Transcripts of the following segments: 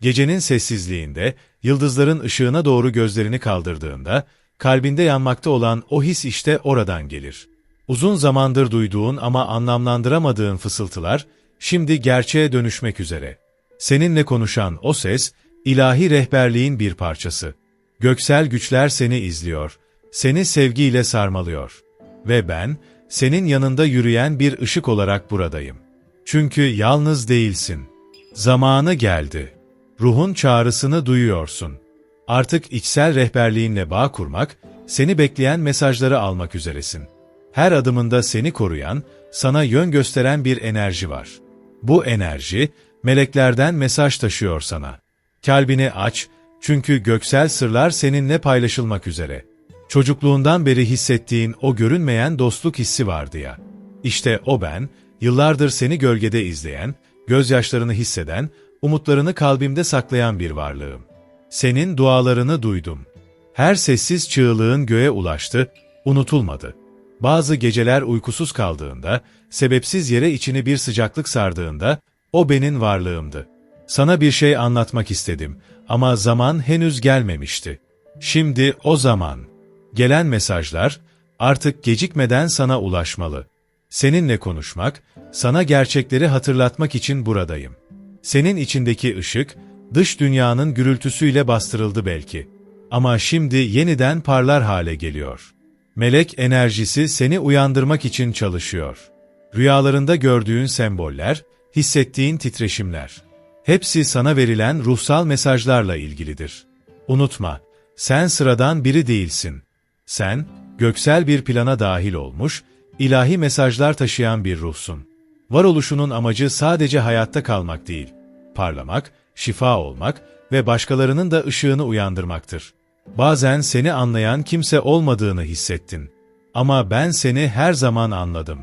Gecenin sessizliğinde, yıldızların ışığına doğru gözlerini kaldırdığında, kalbinde yanmakta olan o his işte oradan gelir. Uzun zamandır duyduğun ama anlamlandıramadığın fısıltılar, şimdi gerçeğe dönüşmek üzere. Seninle konuşan o ses, ilahi rehberliğin bir parçası. Göksel güçler seni izliyor, seni sevgiyle sarmalıyor. Ve ben, senin yanında yürüyen bir ışık olarak buradayım. Çünkü yalnız değilsin. Zamanı geldi. Ruhun çağrısını duyuyorsun. Artık içsel rehberliğinle bağ kurmak, seni bekleyen mesajları almak üzeresin. Her adımında seni koruyan, sana yön gösteren bir enerji var. Bu enerji, meleklerden mesaj taşıyor sana. Kalbini aç, çünkü göksel sırlar seninle paylaşılmak üzere. Çocukluğundan beri hissettiğin o görünmeyen dostluk hissi vardı ya. İşte o ben, yıllardır seni gölgede izleyen, gözyaşlarını hisseden, umutlarını kalbimde saklayan bir varlığım. Senin dualarını duydum. Her sessiz çığlığın göğe ulaştı, unutulmadı. Bazı geceler uykusuz kaldığında, sebepsiz yere içini bir sıcaklık sardığında, o benim varlığımdı. Sana bir şey anlatmak istedim ama zaman henüz gelmemişti. Şimdi o zaman. Gelen mesajlar artık gecikmeden sana ulaşmalı. Seninle konuşmak, sana gerçekleri hatırlatmak için buradayım. Senin içindeki ışık, dış dünyanın gürültüsüyle bastırıldı belki. Ama şimdi yeniden parlar hale geliyor. Melek enerjisi seni uyandırmak için çalışıyor. Rüyalarında gördüğün semboller, hissettiğin titreşimler. Hepsi sana verilen ruhsal mesajlarla ilgilidir. Unutma, sen sıradan biri değilsin. Sen, göksel bir plana dahil olmuş, ilahi mesajlar taşıyan bir ruhsun. Varoluşunun amacı sadece hayatta kalmak değil, parlamak, şifa olmak ve başkalarının da ışığını uyandırmaktır. Bazen seni anlayan kimse olmadığını hissettin. Ama ben seni her zaman anladım.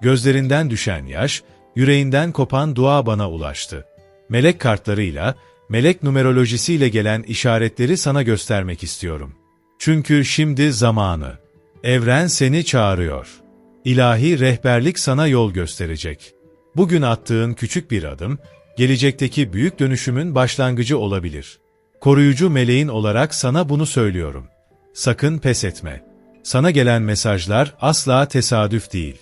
Gözlerinden düşen yaş, yüreğinden kopan dua bana ulaştı. Melek kartlarıyla, melek numerolojisiyle gelen işaretleri sana göstermek istiyorum. Çünkü şimdi zamanı. Evren seni çağırıyor. İlahi rehberlik sana yol gösterecek. Bugün attığın küçük bir adım, gelecekteki büyük dönüşümün başlangıcı olabilir. Koruyucu meleğin olarak sana bunu söylüyorum. Sakın pes etme. Sana gelen mesajlar asla tesadüf değil.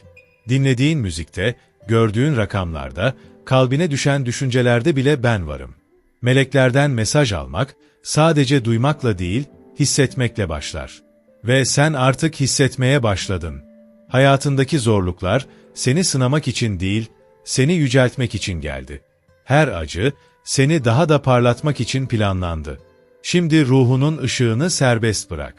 Dinlediğin müzikte, gördüğün rakamlarda, kalbine düşen düşüncelerde bile ben varım. Meleklerden mesaj almak, sadece duymakla değil, hissetmekle başlar. Ve sen artık hissetmeye başladın. Hayatındaki zorluklar, seni sınamak için değil, seni yüceltmek için geldi. Her acı, seni daha da parlatmak için planlandı. Şimdi ruhunun ışığını serbest bırak.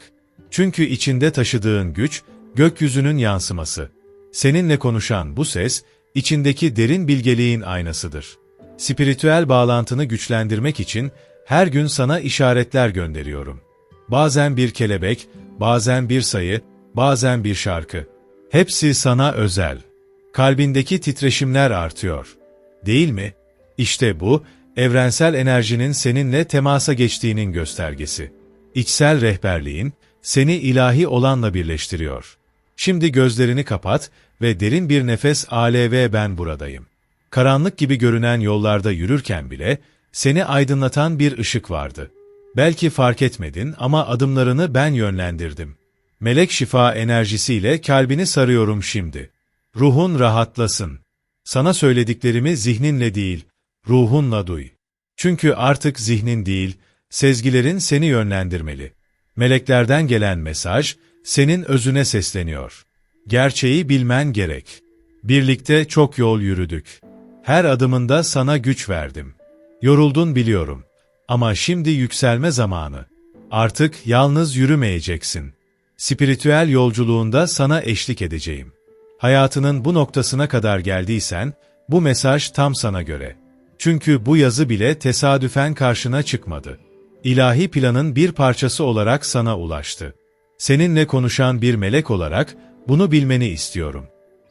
Çünkü içinde taşıdığın güç, gökyüzünün yansıması. Seninle konuşan bu ses, içindeki derin bilgeliğin aynasıdır. Spiritüel bağlantını güçlendirmek için her gün sana işaretler gönderiyorum. Bazen bir kelebek, bazen bir sayı, bazen bir şarkı. Hepsi sana özel. Kalbindeki titreşimler artıyor. Değil mi? İşte bu, evrensel enerjinin seninle temasa geçtiğinin göstergesi. İçsel rehberliğin, seni ilahi olanla birleştiriyor. Şimdi gözlerini kapat ve derin bir nefes ALV ben buradayım. Karanlık gibi görünen yollarda yürürken bile, seni aydınlatan bir ışık vardı. Belki fark etmedin ama adımlarını ben yönlendirdim. Melek şifa enerjisiyle kalbini sarıyorum şimdi. Ruhun rahatlasın. Sana söylediklerimi zihninle değil, ruhunla duy. Çünkü artık zihnin değil, sezgilerin seni yönlendirmeli. Meleklerden gelen mesaj, senin özüne sesleniyor. Gerçeği bilmen gerek. Birlikte çok yol yürüdük. Her adımında sana güç verdim. Yoruldun biliyorum. Ama şimdi yükselme zamanı. Artık yalnız yürümeyeceksin. Spiritüel yolculuğunda sana eşlik edeceğim. Hayatının bu noktasına kadar geldiysen, bu mesaj tam sana göre. Çünkü bu yazı bile tesadüfen karşına çıkmadı. İlahi planın bir parçası olarak sana ulaştı. Seninle konuşan bir melek olarak bunu bilmeni istiyorum.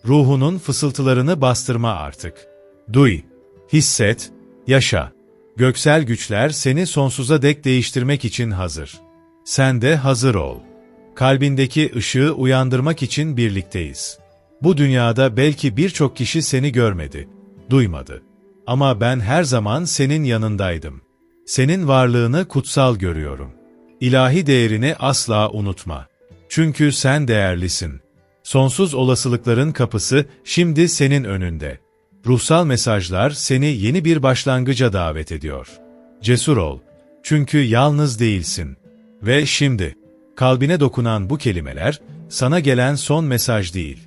Ruhunun fısıltılarını bastırma artık. Duy, hisset, yaşa. Göksel güçler seni sonsuza dek değiştirmek için hazır. Sen de hazır ol. Kalbindeki ışığı uyandırmak için birlikteyiz. Bu dünyada belki birçok kişi seni görmedi, duymadı. Ama ben her zaman senin yanındaydım. Senin varlığını kutsal görüyorum. İlahi değerini asla unutma. Çünkü sen değerlisin. Sonsuz olasılıkların kapısı şimdi senin önünde. Ruhsal mesajlar seni yeni bir başlangıca davet ediyor. Cesur ol. Çünkü yalnız değilsin. Ve şimdi, kalbine dokunan bu kelimeler, sana gelen son mesaj değil.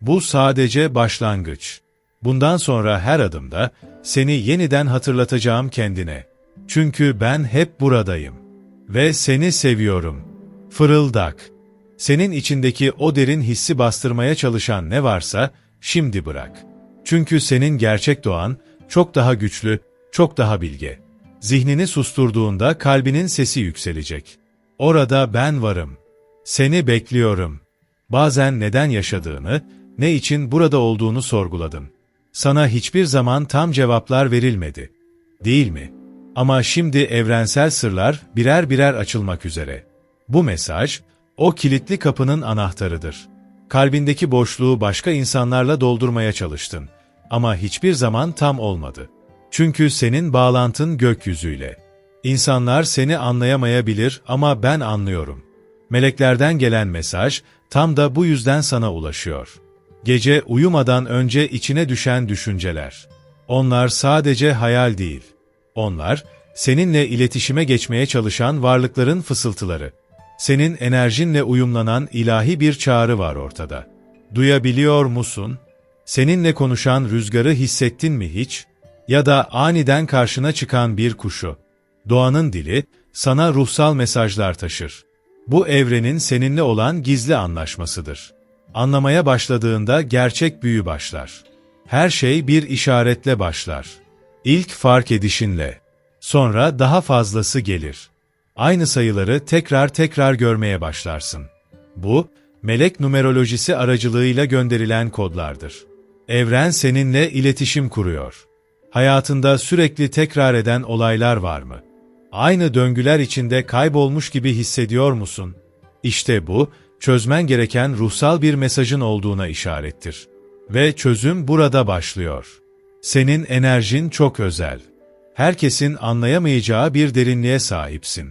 Bu sadece başlangıç. Bundan sonra her adımda, seni yeniden hatırlatacağım kendine. Çünkü ben hep buradayım. Ve seni seviyorum. Fırıldak. Senin içindeki o derin hissi bastırmaya çalışan ne varsa, şimdi bırak. Çünkü senin gerçek doğan, çok daha güçlü, çok daha bilge. Zihnini susturduğunda kalbinin sesi yükselecek. Orada ben varım. Seni bekliyorum. Bazen neden yaşadığını, ne için burada olduğunu sorguladın. Sana hiçbir zaman tam cevaplar verilmedi. Değil mi? Ama şimdi evrensel sırlar birer birer açılmak üzere. Bu mesaj, o kilitli kapının anahtarıdır. Kalbindeki boşluğu başka insanlarla doldurmaya çalıştın. Ama hiçbir zaman tam olmadı. Çünkü senin bağlantın gökyüzüyle. İnsanlar seni anlayamayabilir ama ben anlıyorum. Meleklerden gelen mesaj tam da bu yüzden sana ulaşıyor. Gece uyumadan önce içine düşen düşünceler. Onlar sadece hayal değil. Onlar, seninle iletişime geçmeye çalışan varlıkların fısıltıları. Senin enerjinle uyumlanan ilahi bir çağrı var ortada. Duyabiliyor musun? Seninle konuşan rüzgarı hissettin mi hiç? Ya da aniden karşına çıkan bir kuşu. Doğanın dili, sana ruhsal mesajlar taşır. Bu evrenin seninle olan gizli anlaşmasıdır. Anlamaya başladığında gerçek büyü başlar. Her şey bir işaretle başlar. İlk fark edişinle. Sonra daha fazlası gelir. Aynı sayıları tekrar tekrar görmeye başlarsın. Bu, melek numerolojisi aracılığıyla gönderilen kodlardır. Evren seninle iletişim kuruyor. Hayatında sürekli tekrar eden olaylar var mı? Aynı döngüler içinde kaybolmuş gibi hissediyor musun? İşte bu, çözmen gereken ruhsal bir mesajın olduğuna işarettir. Ve çözüm burada başlıyor. Senin enerjin çok özel. Herkesin anlayamayacağı bir derinliğe sahipsin.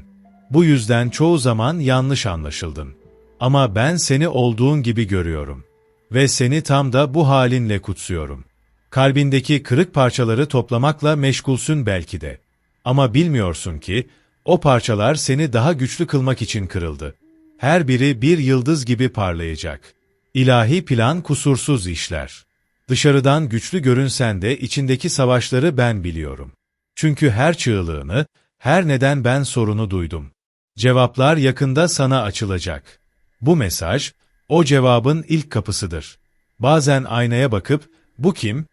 Bu yüzden çoğu zaman yanlış anlaşıldın. Ama ben seni olduğun gibi görüyorum. Ve seni tam da bu halinle kutsuyorum. Kalbindeki kırık parçaları toplamakla meşgulsün belki de. Ama bilmiyorsun ki, o parçalar seni daha güçlü kılmak için kırıldı. Her biri bir yıldız gibi parlayacak. İlahi plan kusursuz işler. Dışarıdan güçlü görünsen de içindeki savaşları ben biliyorum. Çünkü her çığlığını, her neden ben sorunu duydum. Cevaplar yakında sana açılacak. Bu mesaj, o cevabın ilk kapısıdır. Bazen aynaya bakıp, bu kim?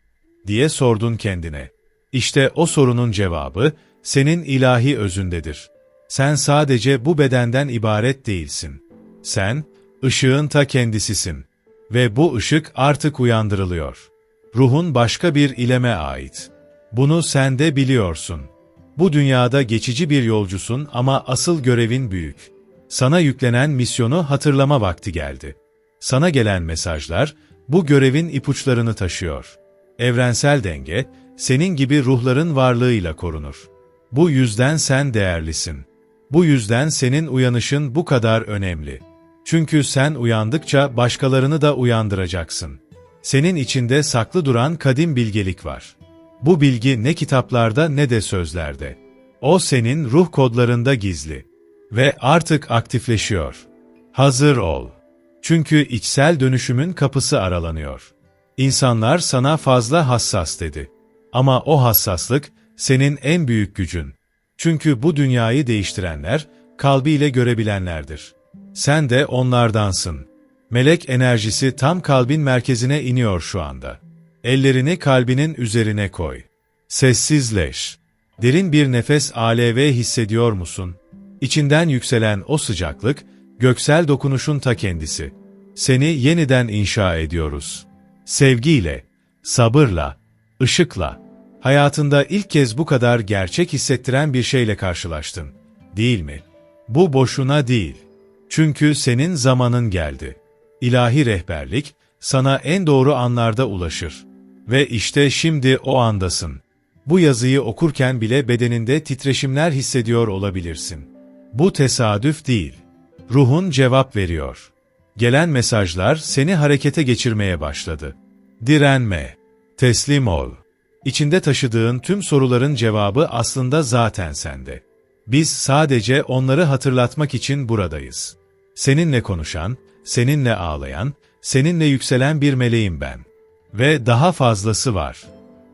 diye sordun kendine. İşte o sorunun cevabı, senin ilahi özündedir. Sen sadece bu bedenden ibaret değilsin. Sen, ışığın ta kendisisin. Ve bu ışık artık uyandırılıyor. Ruhun başka bir ileme ait. Bunu sen de biliyorsun. Bu dünyada geçici bir yolcusun ama asıl görevin büyük. Sana yüklenen misyonu hatırlama vakti geldi. Sana gelen mesajlar, bu görevin ipuçlarını taşıyor. Evrensel denge, senin gibi ruhların varlığıyla korunur. Bu yüzden sen değerlisin. Bu yüzden senin uyanışın bu kadar önemli. Çünkü sen uyandıkça başkalarını da uyandıracaksın. Senin içinde saklı duran kadim bilgelik var. Bu bilgi ne kitaplarda ne de sözlerde. O senin ruh kodlarında gizli. Ve artık aktifleşiyor. Hazır ol. Çünkü içsel dönüşümün kapısı aralanıyor. İnsanlar sana fazla hassas dedi. Ama o hassaslık, senin en büyük gücün. Çünkü bu dünyayı değiştirenler, kalbiyle görebilenlerdir. Sen de onlardansın. Melek enerjisi tam kalbin merkezine iniyor şu anda. Ellerini kalbinin üzerine koy. Sessizleş. Derin bir nefes alev hissediyor musun? İçinden yükselen o sıcaklık, göksel dokunuşun ta kendisi. Seni yeniden inşa ediyoruz. Sevgiyle, sabırla, ışıkla, Hayatında ilk kez bu kadar gerçek hissettiren bir şeyle karşılaştın, değil mi? Bu boşuna değil. Çünkü senin zamanın geldi. İlahi rehberlik, sana en doğru anlarda ulaşır. Ve işte şimdi o andasın. Bu yazıyı okurken bile bedeninde titreşimler hissediyor olabilirsin. Bu tesadüf değil. Ruhun cevap veriyor. Gelen mesajlar seni harekete geçirmeye başladı. Direnme. Teslim ol. İçinde taşıdığın tüm soruların cevabı aslında zaten sende. Biz sadece onları hatırlatmak için buradayız. Seninle konuşan, seninle ağlayan, seninle yükselen bir meleğim ben. Ve daha fazlası var.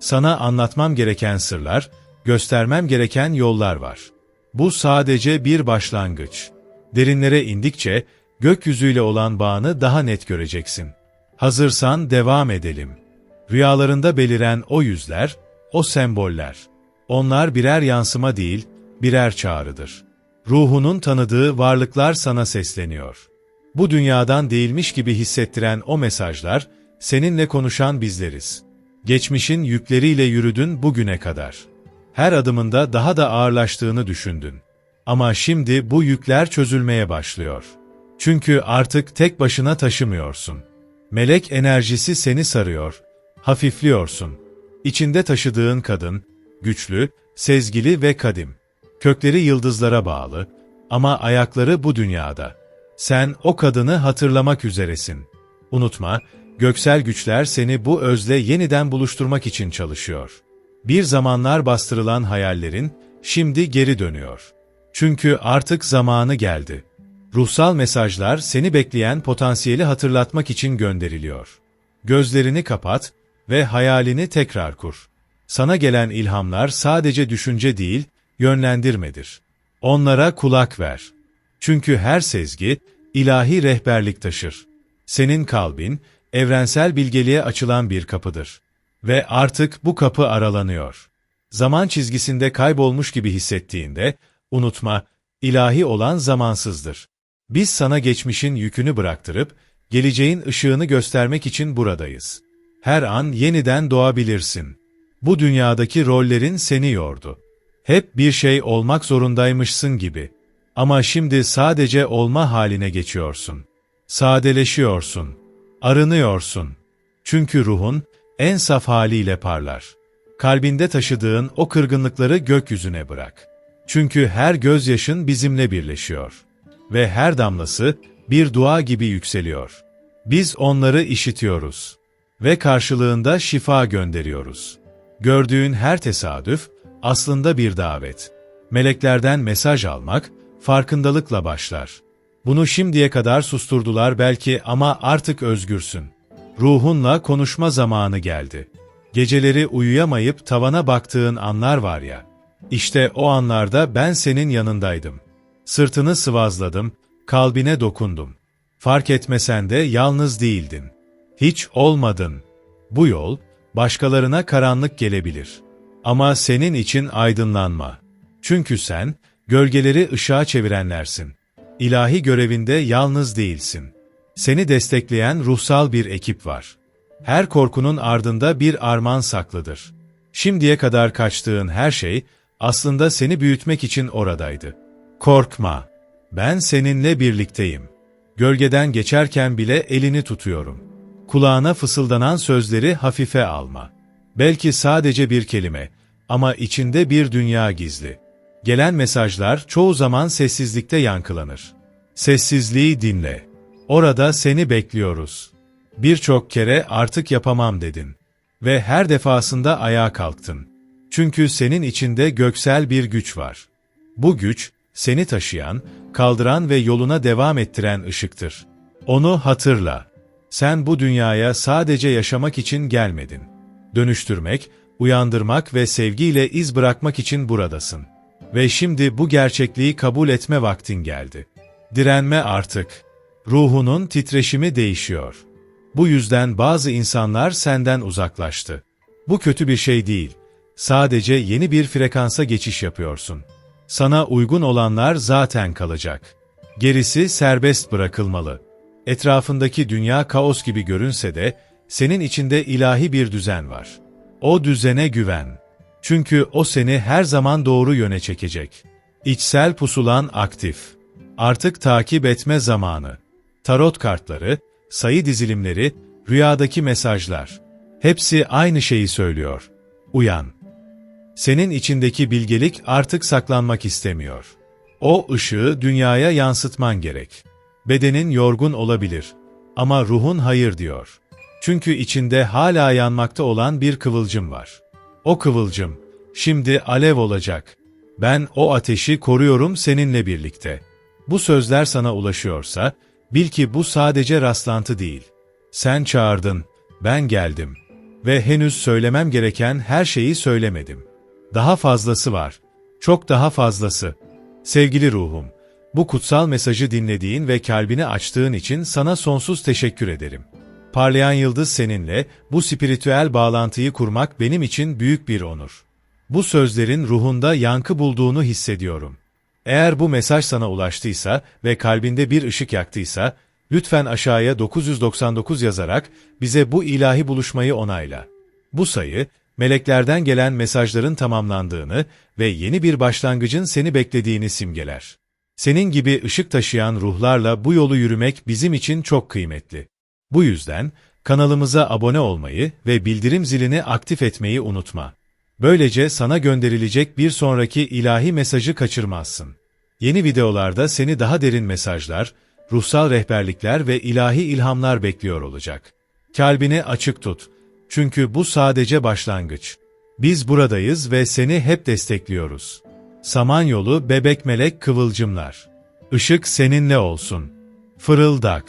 Sana anlatmam gereken sırlar, göstermem gereken yollar var. Bu sadece bir başlangıç. Derinlere indikçe, gökyüzüyle olan bağını daha net göreceksin. Hazırsan devam edelim. Rüyalarında beliren o yüzler, o semboller. Onlar birer yansıma değil, birer çağrıdır. Ruhunun tanıdığı varlıklar sana sesleniyor. Bu dünyadan değilmiş gibi hissettiren o mesajlar, seninle konuşan bizleriz. Geçmişin yükleriyle yürüdün bugüne kadar. Her adımında daha da ağırlaştığını düşündün. Ama şimdi bu yükler çözülmeye başlıyor. Çünkü artık tek başına taşımıyorsun. Melek enerjisi seni sarıyor, hafifliyorsun. İçinde taşıdığın kadın, güçlü, sezgili ve kadim. Kökleri yıldızlara bağlı ama ayakları bu dünyada. Sen o kadını hatırlamak üzeresin. Unutma, göksel güçler seni bu özle yeniden buluşturmak için çalışıyor. Bir zamanlar bastırılan hayallerin şimdi geri dönüyor. Çünkü artık zamanı geldi. Ruhsal mesajlar seni bekleyen potansiyeli hatırlatmak için gönderiliyor. Gözlerini kapat ve hayalini tekrar kur. Sana gelen ilhamlar sadece düşünce değil, yönlendirmedir. Onlara kulak ver. Çünkü her sezgi, ilahi rehberlik taşır. Senin kalbin, evrensel bilgeliğe açılan bir kapıdır. Ve artık bu kapı aralanıyor. Zaman çizgisinde kaybolmuş gibi hissettiğinde, unutma, ilahi olan zamansızdır. Biz sana geçmişin yükünü bıraktırıp, geleceğin ışığını göstermek için buradayız. Her an yeniden doğabilirsin. Bu dünyadaki rollerin seni yordu. Hep bir şey olmak zorundaymışsın gibi. Ama şimdi sadece olma haline geçiyorsun. Sadeleşiyorsun. Arınıyorsun. Çünkü ruhun en saf haliyle parlar. Kalbinde taşıdığın o kırgınlıkları gökyüzüne bırak. Çünkü her gözyaşın bizimle birleşiyor. Ve her damlası bir dua gibi yükseliyor. Biz onları işitiyoruz. Ve karşılığında şifa gönderiyoruz. Gördüğün her tesadüf aslında bir davet. Meleklerden mesaj almak farkındalıkla başlar. Bunu şimdiye kadar susturdular belki ama artık özgürsün. Ruhunla konuşma zamanı geldi. Geceleri uyuyamayıp tavana baktığın anlar var ya. İşte o anlarda ben senin yanındaydım. Sırtını sıvazladım, kalbine dokundum. Fark etmesen de yalnız değildin. Hiç olmadın. Bu yol, başkalarına karanlık gelebilir. Ama senin için aydınlanma. Çünkü sen, gölgeleri ışığa çevirenlersin. İlahi görevinde yalnız değilsin. Seni destekleyen ruhsal bir ekip var. Her korkunun ardında bir armağan saklıdır. Şimdiye kadar kaçtığın her şey, aslında seni büyütmek için oradaydı. Korkma, ben seninle birlikteyim. Gölgeden geçerken bile elini tutuyorum. Kulağına fısıldanan sözleri hafife alma. Belki sadece bir kelime ama içinde bir dünya gizli. Gelen mesajlar çoğu zaman sessizlikte yankılanır. Sessizliği dinle. Orada seni bekliyoruz. Birçok kere artık yapamam dedin. Ve her defasında ayağa kalktın. Çünkü senin içinde göksel bir güç var. Bu güç, seni taşıyan, kaldıran ve yoluna devam ettiren ışıktır. Onu hatırla. Sen bu dünyaya sadece yaşamak için gelmedin. Dönüştürmek, uyandırmak ve sevgiyle iz bırakmak için buradasın. Ve şimdi bu gerçekliği kabul etme vaktin geldi. Direnme artık. Ruhunun titreşimi değişiyor. Bu yüzden bazı insanlar senden uzaklaştı. Bu kötü bir şey değil. Sadece yeni bir frekansa geçiş yapıyorsun. Sana uygun olanlar zaten kalacak. Gerisi serbest bırakılmalı. Etrafındaki dünya kaos gibi görünse de, senin içinde ilahi bir düzen var. O düzene güven. Çünkü o seni her zaman doğru yöne çekecek. İçsel pusulan aktif. Artık takip etme zamanı. Tarot kartları, sayı dizilimleri, rüyadaki mesajlar. Hepsi aynı şeyi söylüyor. Uyan. Senin içindeki bilgelik artık saklanmak istemiyor. O ışığı dünyaya yansıtman gerek. Bedenin yorgun olabilir ama ruhun hayır diyor. Çünkü içinde hala yanmakta olan bir kıvılcım var. O kıvılcım şimdi alev olacak. Ben o ateşi koruyorum seninle birlikte. Bu sözler sana ulaşıyorsa bil ki bu sadece rastlantı değil. Sen çağırdın, ben geldim ve henüz söylemem gereken her şeyi söylemedim. Daha fazlası var. Çok daha fazlası. Sevgili ruhum, bu kutsal mesajı dinlediğin ve kalbini açtığın için sana sonsuz teşekkür ederim. Parlayan yıldız seninle bu spiritüel bağlantıyı kurmak benim için büyük bir onur. Bu sözlerin ruhunda yankı bulduğunu hissediyorum. Eğer bu mesaj sana ulaştıysa ve kalbinde bir ışık yaktıysa, lütfen aşağıya 999 yazarak bize bu ilahi buluşmayı onayla. Bu sayı, meleklerden gelen mesajların tamamlandığını ve yeni bir başlangıcın seni beklediğini simgeler. Senin gibi ışık taşıyan ruhlarla bu yolu yürümek bizim için çok kıymetli. Bu yüzden kanalımıza abone olmayı ve bildirim zilini aktif etmeyi unutma. Böylece sana gönderilecek bir sonraki ilahi mesajı kaçırmazsın. Yeni videolarda seni daha derin mesajlar, ruhsal rehberlikler ve ilahi ilhamlar bekliyor olacak. Kalbini açık tut. Çünkü bu sadece başlangıç. Biz buradayız ve seni hep destekliyoruz. Samanyolu Bebek Melek Kıvılcımlar. Işık seninle olsun. Fırıldak.